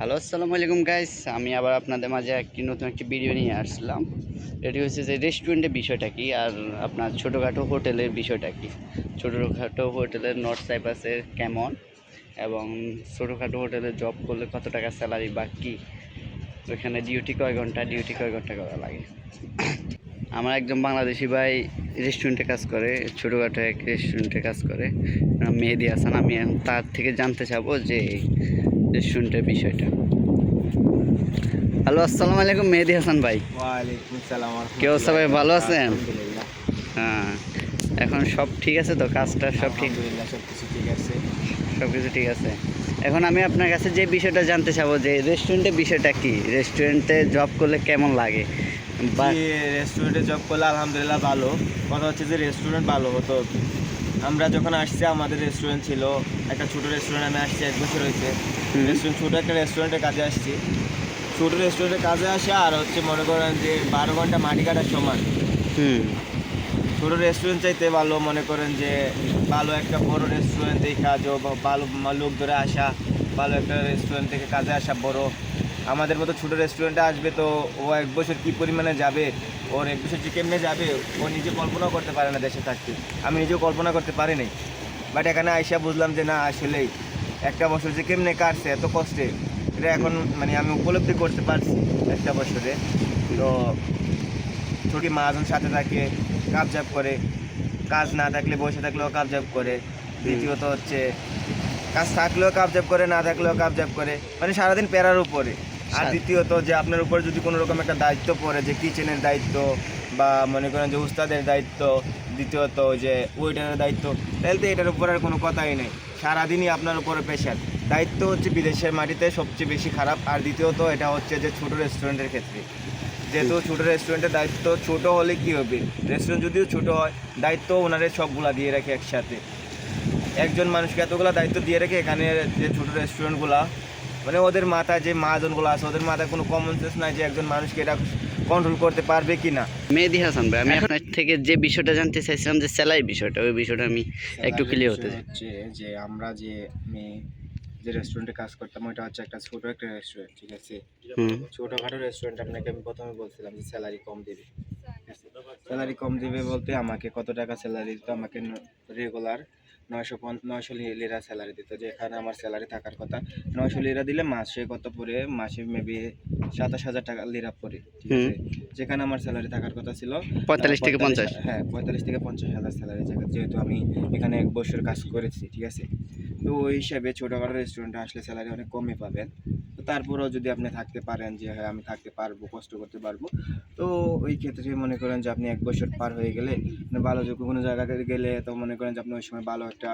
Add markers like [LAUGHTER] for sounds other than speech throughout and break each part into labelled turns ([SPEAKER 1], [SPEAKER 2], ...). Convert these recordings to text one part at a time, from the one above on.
[SPEAKER 1] Hello আসসালামু আলাইকুম guys আমি আবার আপনাদের মাঝে একটি নতুন একটি ভিডিও নিয়ে আসলাম। এটি হচ্ছে যে রেস্টুরেন্টের বিষয়টা কি আর আপনার ছোটোখাটো হোটেলের বিষয়টা কি? ছোটোখাটো হোটেলের নর্থ সাইপাসের কেমন? এবং ছোটোখাটো হোটেলে জব করলে কত টাকা স্যালারি বা কী? ওইখানে ডিউটি কয় ঘণ্টা? ডিউটি কয় ঘণ্টা করা লাগে? আমার একজন বাংলাদেশি ভাই রেস্টুরেন্টে কাজ করে, ছোটোখাটো এক রেস্টুরেন্টে কাজ করে। মেহেদি হাসান, আমি তার থেকে জানতে চাবো যে রেস্টুরেন্টের বিষয়টা। হ্যালো আসসালামু আলাইকুম মেহেদি হাসান ভাই।
[SPEAKER 2] ওয়ালাইকুম সালাম
[SPEAKER 1] কি অবস্থা ভাই, ভালো আছেন? হ্যাঁ এখন সব ঠিক আছে তো? কাজটা সব ঠিক?
[SPEAKER 2] সব কিছু ঠিক আছে।
[SPEAKER 1] সব কিছু ঠিক আছে। এখন আমি আপনার কাছে যে বিষয়টা জানতে চাবো যে রেস্টুরেন্টের বিষয়টা কি? রেস্টুরেন্টে জব করলে কেমন লাগে?
[SPEAKER 2] রেস্টুরেন্টে জব করলে আলহামদুলিল্লাহ ভালো। কথা হচ্ছে যে রেস্টুরেন্ট ভালো হতো আমরা যখন আসছি আমাদের রেস্টুরেন্ট ছিল। একটা ছোট রেস্টুরেন্ট আমি আসছি এক বছর হয়েছে। রেস্টুরেন্ট ছোট একটা রেস্টুরেন্টে কাজে আসছি। ছোট রেস্টুরেন্টে কাজে আসে আর হচ্ছে মনে করেন যে বারো ঘণ্টা মাটি কাটার সমান।
[SPEAKER 1] হুম।
[SPEAKER 2] ছোট রেস্টুরেন্ট চাইতে ভালো মনে করেন যে ভালো একটা বড় রেস্টুরেন্ট দেখা যে ভালো লোক ধরে আসা ভালো একটা রেস্টুরেন্ট থেকে কাজে আসা বড়। আমাদের মতো ছোটো রেস্টুরেন্টে আসবে তো ও এক বছর কী পরিমাণে যাবে, ওর এক বছর যে কেমনে যাবে, ও নিজে কল্পনাও করতে পারে না দেশে থাকতে। আমি নিজেও কল্পনা করতে পারি নাই। বাট এখানে আইসা বুঝলাম যে না, আসলেই একটা বছর যে কেমনে কাটছে, এত কষ্টে, এটা এখন মানে আমি উপলব্ধি করতে পারছি একটা বছরে। তো ছোটি মাজন সাথে থাকে কাবজাব করে। কাজ না থাকলে, বসে থাকলেও কাবজাব করে। দ্বিতীয়ত হচ্ছে, কাজ থাকলেও কাবজাব করে, না থাকলেও কাবজাব করে। মানে সারাদিন প্যারার উপরে। আর দ্বিতীয়ত যে আপনার উপর যদি কোনো রকম একটা দায়িত্ব পড়ে যে কিচেনের দায়িত্ব বা মনে করেন যে উস্তাদের দায়িত্ব দ্বিতীয়ত যে ওয়েটারের দায়িত্ব তাহলে তো এটার উপর আর কোনো কথাই নেই। সারাদিনই আপনার উপরে প্রেশার দায়িত্ব হচ্ছে বিদেশের মাটিতে সবচেয়ে বেশি খারাপ আর দ্বিতীয়ত এটা হচ্ছে যে ছোটো রেস্টুরেন্টের ক্ষেত্রে। যেহেতু ছোটো রেস্টুরেন্টের দায়িত্ব ছোট হলে কি হবে? রেস্টুরেন্ট যদিও ছোট হয় দায়িত্ব ওনারে সবগুলা দিয়ে রাখে একসাথে। একজন মানুষকে এতগুলো দায়িত্ব দিয়ে রেখে এখানে যে ছোটো রেস্টুরেন্টগুলা মানে ওদের মাথায় যে মহাজনগুলো আছে ওদের মাথায় কোনো কমন সেন্স নাই যে একজন মানুষকে এটা কন্ট্রোল করতে পারবে কি না
[SPEAKER 1] মেহেদি হাসান ভাই আমি আপনার থেকে যে বিষয়টা জানতে চাইছিলাম যে স্যালারি বিষয়টা ওই বিষয়টা আমি একটু ক্লিয়ার হতে চাই।
[SPEAKER 2] যে আমরা যে মেয়ে যে রেস্টুরেন্টে কাজ করতাম ওইটা হচ্ছে একটা ছোট একটা রেস্টুরেন্ট ঠিক আছে? ছোটোখাটো রেস্টুরেন্ট আপনাকে আমি প্রথমে বলছিলাম যে স্যালারি কম দেবে স্যালারি কম দেবে বলতে আমাকে কত টাকা স্যালারি দিত আমাকে রেগুলার নয়শো নয়শো লিরা স্যালারি দিত যেখানে আমার স্যালারি থাকার কথা। নয়শো লিরা দিলে মাসে কত পরে মাসে মেবি সাতাশ হাজার টাকা লিরা পরে ঠিক আছে? যেখানে আমার স্যালারি থাকার কথা ছিল
[SPEAKER 1] পঁয়তাল্লিশ থেকে পঞ্চাশ।
[SPEAKER 2] হ্যাঁ পঁয়তাল্লিশ থেকে পঞ্চাশ হাজার স্যালারি যেহেতু আমি এখানে এক বছর কাজ করেছি ঠিক আছে? তো ওই হিসাবে ছোটোখাটো রেস্টুরেন্টে আসলে স্যালারি অনেক কমই পাবেন। তারপরেও যদি আপনি থাকতে পারেন যে হ্যাঁ আমি থাকতে পারব কষ্ট করতে পারব। তো ওই ক্ষেত্রে মনে করেন যে আপনি এক বছর পার হয়ে গেলে মানে ভালো যে কোনো জায়গাতে গেলে তো মনে করেন যে আপনি ওই সময় ভালো একটা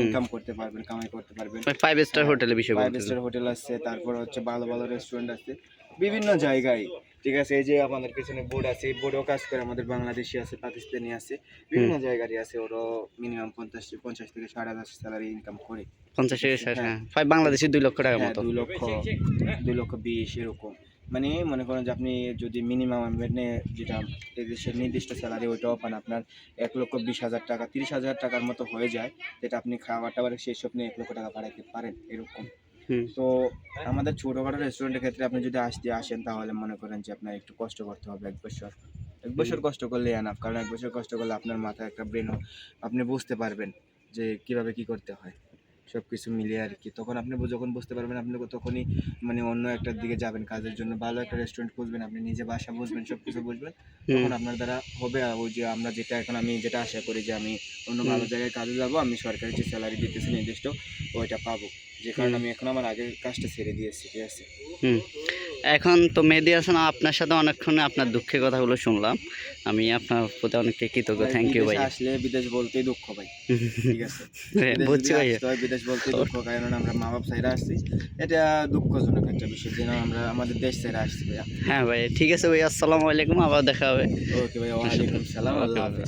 [SPEAKER 2] ইনকাম করতে পারবেন কামাই করতে পারবেন।
[SPEAKER 1] ফাইভ স্টার হোটেলে বিষয়
[SPEAKER 2] ফাইভ স্টার হোটেল আছে তারপর হচ্ছে ভালো ভালো রেস্টুরেন্ট আছে বিভিন্ন জায়গায় ঠিক আছে এই যে আমাদের পেছনে বোর্ড আছে এই বোর্ডও কাজ করে আমাদের বাংলাদেশি আছে পাকিস্তানি আছে বিভিন্ন জায়গারই আছে ওরও মিনিমাম পঞ্চাশ পঞ্চাশ থেকে ষাট হাজার স্যালারি ইনকাম করে।
[SPEAKER 1] পঞ্চাশ থেকে ষাট হ্যাঁ। ফাইভ বাংলাদেশি দুই লক্ষ টাকার
[SPEAKER 2] হ্যাঁ
[SPEAKER 1] মতো।
[SPEAKER 2] দুই লক্ষ দুই লক্ষ বিশ এরকম। মানে মনে করেন যে আপনি যদি মিনিমাম মানে যেটা এদেশের নির্দিষ্ট স্যালারি ওইটাও পান আপনার এক লক্ষ বিশ হাজার টাকা তিরিশ হাজার টাকার মতো হয়ে যায় যেটা আপনি খাবার টাবার সেই সব নিয়ে এক লক্ষ টাকা বাড়াইতে পারেন এরকম। তো আমাদের ছোটোখাটো রেস্টুরেন্টের ক্ষেত্রে আপনি যদি আসতে আসেন তাহলে মনে করেন যে আপনার একটু কষ্ট করতে হবে এক বছর। এক বছর কষ্ট করলে এনাফ কারণ এক বছর কষ্ট করলে আপনার মাথায় একটা ব্রেন আপনি বুঝতে পারবেন যে কীভাবে কি করতে হয়। সব কিছু মিলিয়ে আর কি তখন আপনি যখন বুঝতে পারবেন আপনি তখনই মানে অন্য একটার দিকে যাবেন কাজের জন্য ভালো একটা রেস্টুরেন্ট খুঁজবেন আপনি নিজে বাসা বুঝবেন সব কিছু বুঝবেন তখন আপনার দ্বারা হবে ওই যে আমরা যেটা এখন আমি যেটা আশা করি যে আমি অন্য ভালো জায়গায় কাজে যাব আমি সরকারি যে স্যালারি দিতেছি নির্দিষ্ট ওইটা পাবো। যে কারণে আমি এখন আমার আগের কাজটা ছেড়ে দিয়েছি ঠিক আছে?
[SPEAKER 1] হুম। এখন তো মেহেদি হাসান আপনার সাথে অনেকক্ষণ আপনার দুঃখের কথাগুলো শুনলাম। আমি আপনার প্রতি অনেকটা কৃতজ্ঞ। থ্যাংক ইউ ভাই
[SPEAKER 2] আসলে বিদেশ বলতেই দুঃখ ভাই। ঠিক আছে? [LAUGHS]
[SPEAKER 1] হ্যাঁ,
[SPEAKER 2] বিদেশ
[SPEAKER 1] বুঝছি ভাই
[SPEAKER 2] বিদেশ বলতেই দুঃখ কারণ আমরা মা বাপ সাইরা আসছি। এটা দুঃখজনক একটা বিষয় যেন আমরা আমাদের দেশ ছেড়ে আসছি ভাইয়া।
[SPEAKER 1] হ্যাঁ ভাই ঠিক আছে ভাই আসসালামু আলাইকুম আবার দেখা হবে।
[SPEAKER 2] ওকে ভাই ওয়ালাইকুম সালাম
[SPEAKER 1] আল্লাহ হাফেজ।